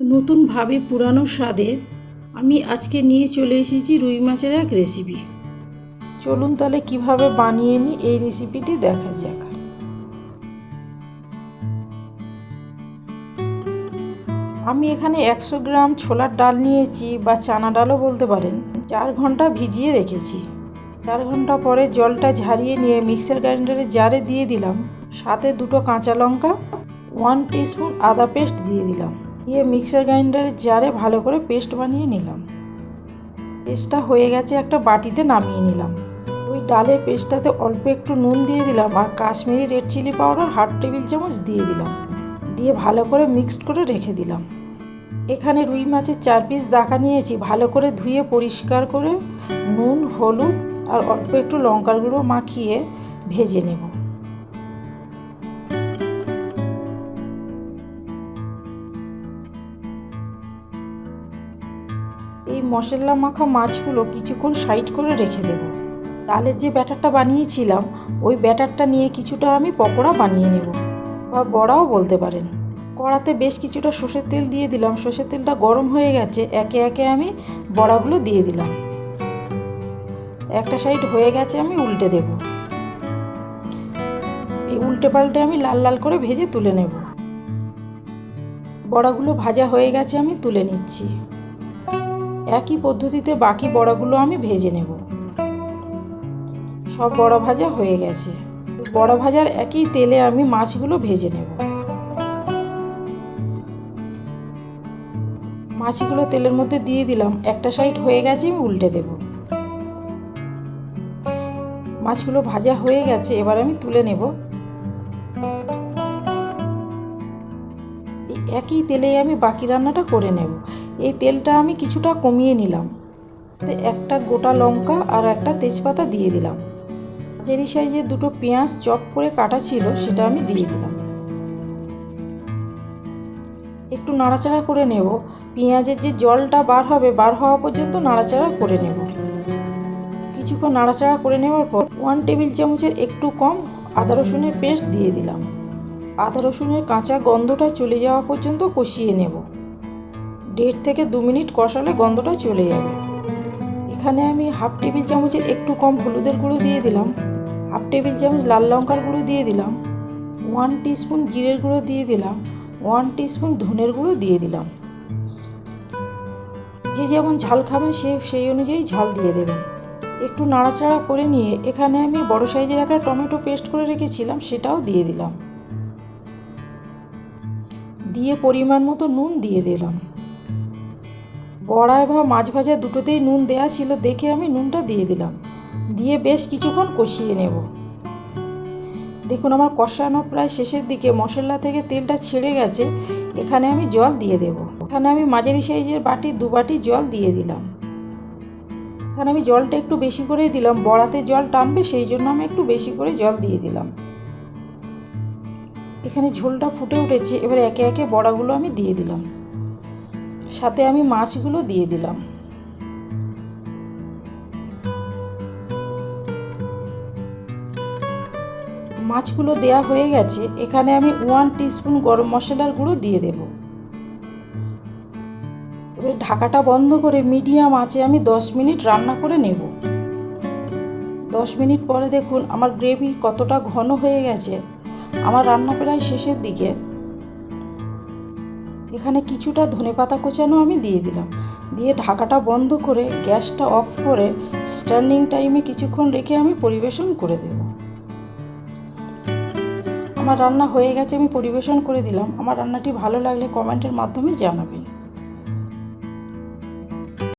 নতুনভাবে পুরানো স্বাদে আমি আজকে নিয়ে চলে এসেছি রুই মাছের এক রেসিপি চলুন তাহলে কীভাবে বানিয়ে নিই এই রেসিপিটি দেখা যাক। আমি এখানে একশো গ্রাম ছোলার ডাল নিয়েছি বা চানা ডালও বলতে পারেন। চার ঘণ্টা ভিজিয়ে রেখেছি। চার ঘণ্টা পরে জলটা ঝারিয়ে নিয়ে মিক্সার গ্রাইন্ডারে জারে দিয়ে দিলাম। সাথে দুটো কাঁচা লঙ্কা ওয়ান টিস্পুন আদা পেস্ট দিয়ে দিলাম। দিয়ে মিক্সার গ্রাইন্ডারের জারে ভালো করে পেস্ট বানিয়ে নিলাম। পেস্টটা হয়ে গেছে একটা বাটিতে নামিয়ে নিলাম। ওই ডালের পেস্টটাতে অল্প একটু নুন দিয়ে দিলাম আর Kashmiri red chilli powder half table চামচ দিয়ে দিলাম। দিয়ে ভালো করে মিক্সড করে রেখে দিলাম। এখানে রুই মাছের চার পিস দাকা নিয়েছি। ভালো করে ধুয়ে পরিষ্কার করে নুন, হলুদ আর অল্প একটু লঙ্কার গুঁড়ো মাখিয়ে ভেজে নেব। মশলা মাখা মাছগুলো কিছুক্ষণ সাইড করে রেখে দেব। ডালের যে ব্যাটারটা বানিয়েছিলাম, ওই ব্যাটারটা নিয়ে কিছুটা আমি পকোড়া বানিয়ে নেব। বা বড়াও বলতে পারেন। কড়াতে বেশ কিছুটা সর্ষের তেল দিয়ে দিলাম। সর্ষের তেলটা গরম হয়ে গেছে। একে একে আমি বড়াগুলো দিয়ে দিলাম। একটা সাইড হয়ে গেছে, আমি উল্টে দেব। এই উল্টে পাল্টে আমি লাল লাল করে ভেজে তুলে নেব। বড়াগুলো ভাজা হয়ে গেছে, আমি তুলে নিচ্ছি। একই পদ্ধতিতে বাকি বড়াগুলো আমি ভেজে নেব। সব বড়া ভাজা হয়ে গেছে। বড়া ভাজার একই তেলে আমি মাছগুলো ভেজে নেব। মাছগুলো তেলের মধ্যে দিয়ে দিলাম। একটা সাইড হয়ে গেছে, আমি উল্টে দেব। মাছগুলো ভাজা হয়ে গেছে, এবার আমি তুলে নেব। একই তেলেই আমি বাকি রান্নাটা করে নেব। এই তেলটা আমি কিছুটা কমিয়ে নিলাম। একটা গোটা লঙ্কা আর একটা তেজপাতা দিয়ে দিলাম। মাঝারি সাইজের দুটো পেঁয়াজ চপ করে কাটা ছিল, সেটা আমি দিয়ে দিলাম। একটু নাড়াচাড়া করে নেব। পেঁয়াজের যে জলটা বার হবে, বার হওয়া পর্যন্ত নাড়াচাড়া করে নেব। কিছুক্ষণ নাড়াচাড়া করে নেওয়ার পর ওয়ান টেবিল চামচের একটু কম আদা রসুনের পেস্ট দিয়ে দিলাম। আদা রসুনের কাঁচা গন্ধটা চলে যাওয়া পর্যন্ত কষিয়ে নেব। দেড় থেকে দু মিনিট কষালে গন্ধটা চলে যাবে। এখানে আমি হাফ টেবিল চামচের একটু কম হলুদের গুঁড়ো দিয়ে দিলাম। হাফ টেবিল চামচ লাল লঙ্কার গুঁড়ো দিয়ে দিলাম। ওয়ান টিস্পুন জিরের গুঁড়ো দিয়ে দিলাম। ওয়ান টিস্পুন ধনের গুঁড়ো দিয়ে দিলাম। যে যেমন ঝাল খাবেন সে সেই অনুযায়ী ঝাল দিয়ে দেবেন। একটু নাড়াচাড়া করে নিয়ে এখানে আমি বড় সাইজের একটা টমেটো পেস্ট করে রেখেছিলাম, সেটাও দিয়ে দিলাম। দিয়ে পরিমাণ মতো নুন দিয়ে দিলাম। বড়ায় বা মাছ ভাজা দুটোতেই নুন দেয়া ছিল, দেখে আমি নুনটা দিয়ে দিলাম। দিয়ে বেশ কিছুক্ষণ কষিয়ে নেব। দেখুন, আমার কষানো প্রায় শেষের দিকে, মশলা থেকে তেলটা ছেড়ে গেছে, এখানে আমি জল দিয়ে দেব। এখানে আমি মাঝারি সাইজের বাটি, দু বাটি জল দিয়ে দিলাম। এখানে আমি জলটা একটু বেশি করেই দিলাম, বড়াতে জল টানবে, সেই জন্য আমি একটু বেশি করে জল দিয়ে দিলাম। এখানে ঝোলটা ফুটে উঠেছে, এবার একে একে বড়াগুলো আমি দিয়ে দিলাম। সাথে আমি মাছগুলো দিয়ে দিলাম। মাছগুলো দেয়া হয়ে গেছে, এখানে আমি ওয়ান টিস্পুন গরম মশলার গুঁড়ো দিয়ে দেব। এবার ঢাকাটা বন্ধ করে মিডিয়াম আঁচে আমি দশ মিনিট রান্না করে নেব। দশ মিনিট পরে দেখুন আমার গ্রেভি কতটা ঘন হয়ে গেছে। আমার রান্না প্রায় শেষের দিকে। এখানে কিছুটা ধনে পাতা কোচানো আমি দিয়ে দিলাম। দিয়ে ঢাকাটা বন্ধ করে গ্যাসটা অফ করে স্ট্যান্ডিং টাইমে কিছুক্ষণ রেখে আমি পরিবেশন করে দেব। আমার রান্না হয়ে গেছে, আমি পরিবেশন করে দিলাম। আমার রান্নাটি ভালো লাগলে কমেন্টের মাধ্যমে জানাবেন।